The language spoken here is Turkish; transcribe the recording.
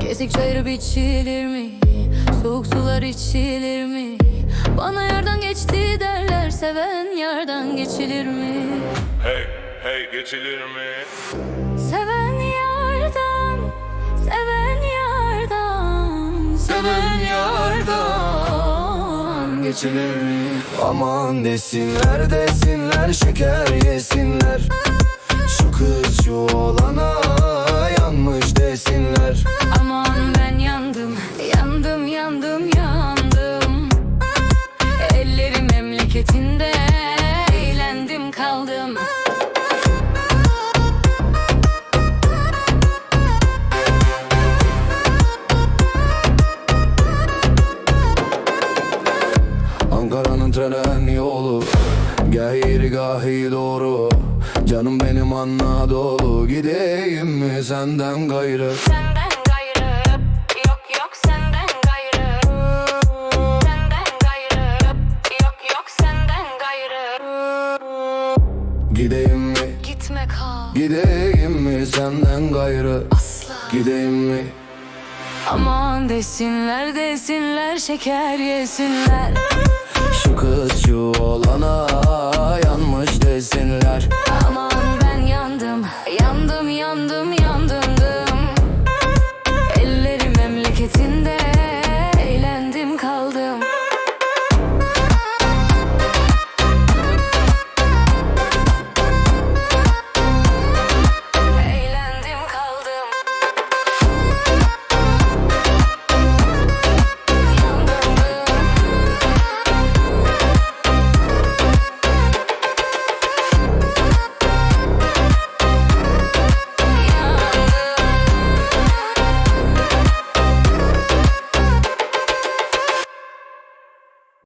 Kesik çayır biçilir mi? Soğuk sular içilir mi? Bana yardan geçti derler Seven yardan geçilir mi? Hey hey geçilir mi? Seven yardan Seven yardan Seven yardan geçilir mi? Aman desinler desinler şeker yesinler Ankara'nın tren yolu. Gahiri gahi doğru. Canım benim Anadolu. Gideyim mi senden gayrı? Senden gayrı, yok yok senden gayrı. Senden gayrı, yok yok senden gayrı. Gideyim mi? Gitme kal. Gideyim mi senden gayrı? Asla. Gideyim mi? Aman desinler desinler şeker yesinler şu kız olana yanmış desinler.